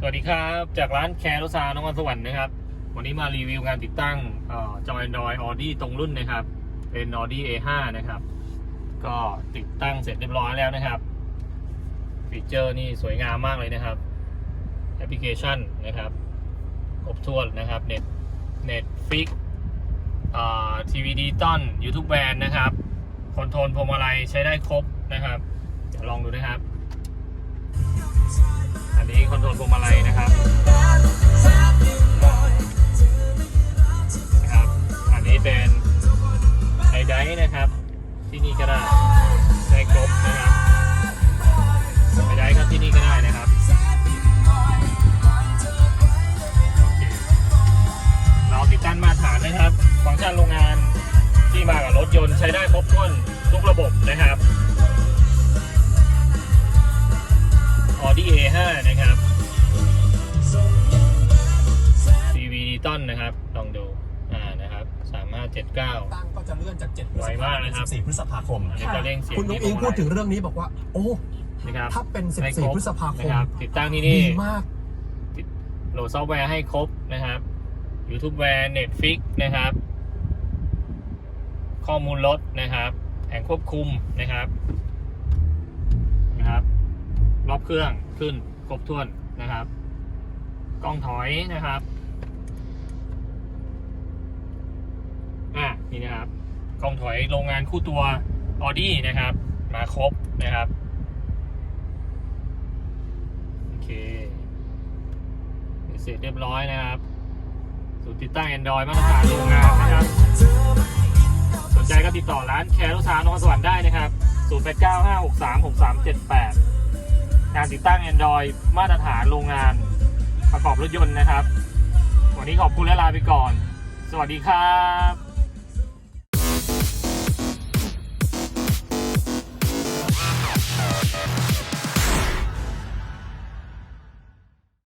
สวัสดีครับ จากร้านแคร์รถซานครสวรรค์นะครับ วันนี้มารีวิวงานติดตั้งเอ่อจอ Android Audi ตรงรุ่นนะครับ เป็น Audi A5 นะครับ ก็ติดตั้งเสร็จเรียบร้อยแล้วนะครับฟีเจอร์นี่สวยงามมากเลยนะครับแอปพลิเคชันนะครับครบถ้วนนะครับเน็ตเน็ตฟิกทีวีดิจิตอลยูทูบแบนนะครับคอนโทรลพวงมาลัยใช้ได้ครบนะครับเดี๋ยวลองดูนะครับ คอนโทรลพวงมาลัยนะครับนะครับ อันนี้เป็นไฮไดร์นะครับ ที่นี่ก็ได้ได้ครบนะครับไฮไดร์ครับที่นี่ก็ได้นะครับเคเราติดตั้งมาตรฐานนะครับ ฟังก์ชันโรงงานที่มากับรถยนต์ใช้ได้ครบถ้วนทุกระบบนะครับ Audi A5 นะครับ CV ต้นนะครับ ลองดู อ่า นะครับสามารถ79 ตั้งก็จะเลื่อนจาก7พฤไวษมาภากเลยครับ 14พฤษภาคมอันนี้ก็เร่งเสียงคุณนุ้งที่อิงพวพูมาดลัยถึงเรื่องนี้บอกว่า โอ้ นะครับถ้าเป็น ให้ครบ14 พฤษภาคนะมครับ ติดตั้งที่ดีนี่มาก โหลดซอฟต์แวร์ให้ครบนะครับ YouTube แวร์ Netflix นะครับ ข้อมูลรถนะครับ แผงควบคุมนะครับนะครับ รอบเครื่องขึ้นครบถ้วนนะครับ กล้องถอยนะครับอะนี่นะครับกล้องถอยโรงงานคู่ตัว Audi นะครับ มาครบนะครับโอเคเสร็จเรียบร้อยนะครับสูตรติดตั้ง Android มาตรฐานโรงงานนะครับ สนใจก็ติดต่อร้านแคร์รถซานครสวรรค์ได้นะครับ 0895636378 งานติดตั้ง Android มาตรฐานโรงงานประกอบรถยนต์นะครับ วันนี้ขอบคุณและลาไปก่อน สวัสดีครับ